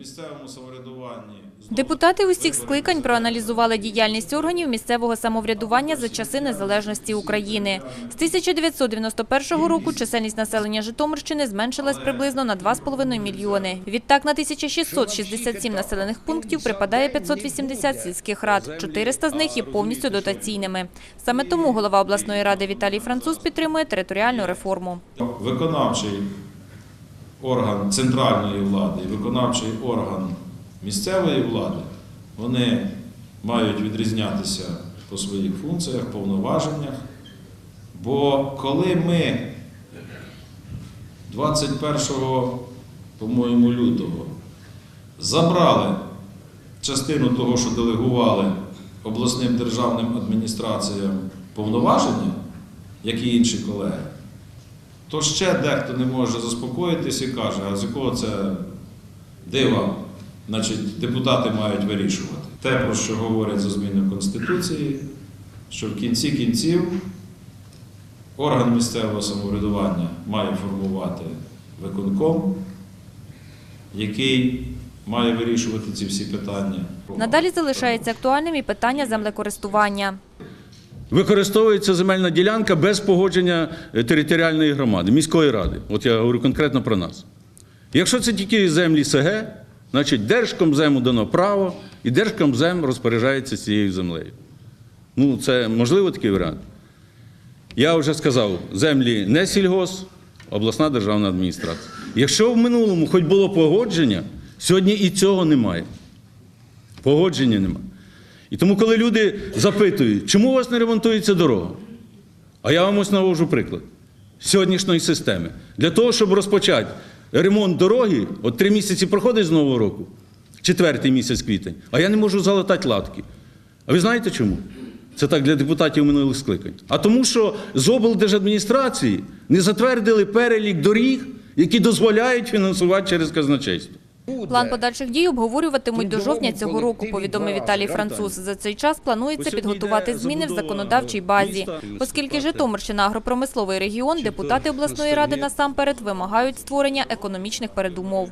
місцевому самоврядуванні Депутати усіх скликань проаналізували діяльність органів місцевого самоврядування за часи незалежності України. З 1991 року чисельність населення Житомирщини зменшилась приблизно на 2,5 мільйони. Відтак на 1667 населених пунктів припадає 580 сільських рад. 400 з них є повністю дотаційними. Саме тому голова обласної ради Віталій Француз підтримує територіальну реформу. виконавчий орган центральної влади і виконавчий орган місцевої влади, вони мають відрізнятися по своїх функціях, повноваженнях. Бо коли ми 21, по-моєму, лютого забрали частину того, що делегували обласним державним адміністраціям повноваження, як і інші колеги, то ще дехто не може заспокоїтись і каже, а з якого це дива, значить, депутати мають вирішувати. Те, про що говорять за зміну Конституції, що в кінці кінців орган місцевого самоврядування має формувати виконком, який має вирішувати ці всі питання. Надалі залишається актуальним і питання землекористування. Використовується земельна ділянка без погодження е, територіальної громади, міської ради. От я говорю конкретно про нас. Якщо це тільки землі СГ, значить Держкомзему дано право, і Держкомзем розпоряджається цією землею. Ну, це можливо такий варіант. Я вже сказав, землі не сільгос, обласна державна адміністрація. Якщо в минулому хоч було погодження, сьогодні і цього немає. Погодження немає. І тому, коли люди запитують, чому у вас не ремонтується дорога? А я вам ось навожу приклад сьогоднішньої системи. Для того, щоб розпочати ремонт дороги, от три місяці проходить з Нового року, четвертий місяць квітень, а я не можу залатати латки. А ви знаєте чому? Це так для депутатів минулих скликань. А тому, що з облдержадміністрації не затвердили перелік доріг, які дозволяють фінансувати через казначейство. План подальших дій обговорюватимуть до жовтня цього року, повідомив Віталій Француз. За цей час планується підготувати зміни в законодавчій базі. Оскільки Житомирщина – агропромисловий регіон, депутати обласної ради насамперед вимагають створення економічних передумов.